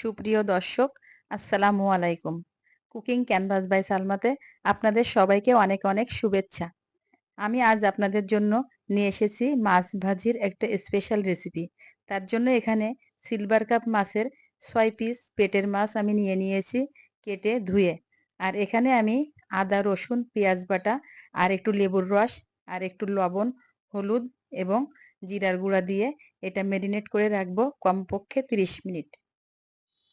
সুপ্রিয় দর্শক, আসসালামু আলাইকুম। কুকিং ক্যানভাস বাই সালমাতে আপনাদের সবাইকে অনেক অনেক শুভেচ্ছা। আমি আজ আপনাদের জন্য নিয়ে এসেছি মাছ ভাজির একটা স্পেশাল রেসিপি তার জন্য এখানে সিলভার কাপ মাছের ছয় পিস পেটের মাছ আমি নিয়ে নিয়েছি কেটে ধুয়ে। আর এখানে আমি আদা, রসুন, পেঁয়াজ বাটা আর একটু লেবুর রস আর একটু লবণ, হলুদ এবং জিরার গুঁড়া দিয়ে এটা মেরিনেট করে রাখব কমপক্ষে 30 মিনিট।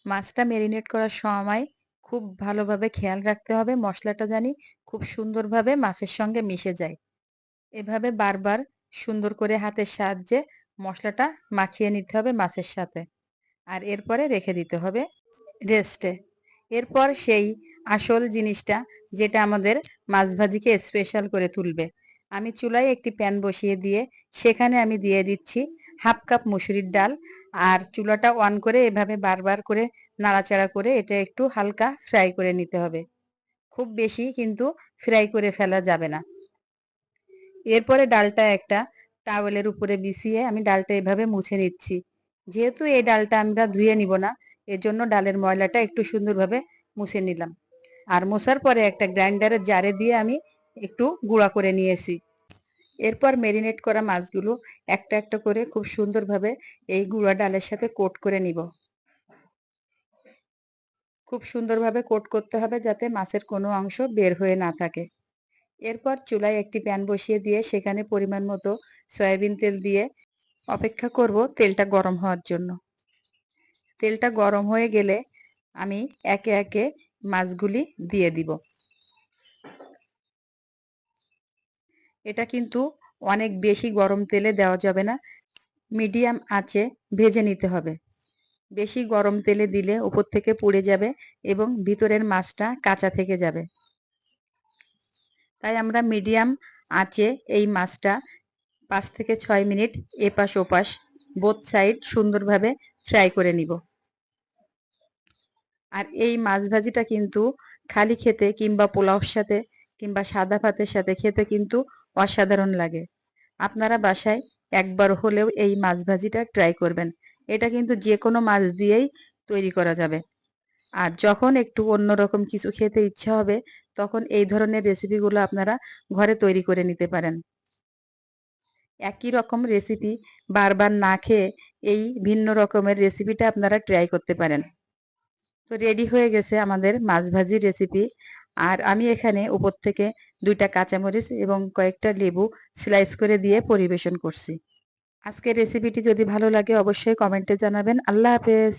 মাছটা মেরিনেট করার সময় খুব ভালোভাবে খেয়াল রাখতে হবে। মশলাটা জানি খুব সুন্দরভাবে মাছের সঙ্গে মিশে যায়। এভাবে বারবার সুন্দর করে হাতের সাহায্যে মশলাটা মাখিয়ে নিতে হবে মাছের সাথে। আর এরপরে রেখে দিতে হবে রেস্টে এরপর সেই আসল জিনিসটা যেটা আমাদের মাছ ভাজিকে স্পেশাল করে তুলবে। আমি চুলায় একটি প্যান বসিয়ে দিয়ে সেখানে আমি দিয়ে দিচ্ছি হাফ কাপ মুসুরির ডাল। আর চুলাটা অন করে এভাবে বারবার করে নাড়াচাড়া করে এটা একটু হালকা ফ্রাই করে নিতে হবে। খুব বেশি কিন্তু ফ্রাই করে ফেলা যাবে না। এরপরে ডালটা একটা টাওয়েলের উপরে বিছিয়ে আমি ডালটা এভাবে মুছে নিচ্ছি। যেহেতু এই ডালটা আমরা ধুয়ে নিব না এর জন্য ডালের ময়লাটা একটু সুন্দরভাবে মুছে নিলাম। আর মোছার পরে একটা গ্রাইন্ডারের জারে দিয়ে আমি একটু গুঁড়া করে নিয়েছি। এরপর মেরিনেট করা মাছগুলো একটা একটা করে খুব সুন্দরভাবে এই গুঁড়া ডালের সাথে কোট করে নিব। খুব সুন্দরভাবে কোট করতে হবে যাতে মাছের কোনো অংশ বের হয়ে না থাকে। এরপর চুলায় একটি প্যান বসিয়ে দিয়ে সেখানে পরিমাণ মতো সয়াবিন তেল দিয়ে অপেক্ষা করব তেলটা গরম হওয়ার জন্য। তেলটা গরম হয়ে গেলে আমি একে একে মাছগুলি দিয়ে দিব। এটা কিন্তু অনেক বেশি গরম তেলে দেওয়া যাবে না। মিডিয়াম আঁচে ভেজে নিতে হবে। বেশি গরম তেলে দিলে উপর থেকে পুড়ে যাবে এবং ভিতরের মাছটা কাঁচা থেকে যাবে। তাই আমরা মিডিয়াম আঁচে এই মাছটা পাঁচ থেকে ছয় মিনিট এপাশ ওপাশ বোথ সাইড সুন্দরভাবে ফ্রাই করে নিব। আর এই মাছ ভাজিটা কিন্তু খালি খেতে কিংবা পোলাওর সাথে কিংবা সাদা ভাতের সাথে খেতে কিন্তু অসাধারণ লাগে। আপনারা বাসায় একবার হলেও এই মাছ ভাজিটা ট্রাই করবেন। এটা কিন্তু যে কোনো মাছ দিয়েই তৈরি করা যাবে। আর যখন একটু অন্যরকম কিছু খেতে ইচ্ছা হবে, তখন এই ধরনের রেসিপিগুলো আপনারা ঘরে তৈরি করে নিতে পারেন। একই রকম রেসিপি বারবার না খেয়ে এই ভিন্ন রকমের রেসিপিটা আপনারা ট্রাই করতে পারেন। তো রেডি হয়ে গেছে আমাদের মাছ ভাজির রেসিপি। আর আমি এখানে উপর থেকে দুইটা কাঁচামরিচ এবং কয়েকটা লেবু স্লাইস করে দিয়ে পরিবেশন করছি। আজকের রেসিপিটি যদি ভালো লাগে অবশ্যই কমেন্টে জানাবেন। আল্লাহ হাফেজ।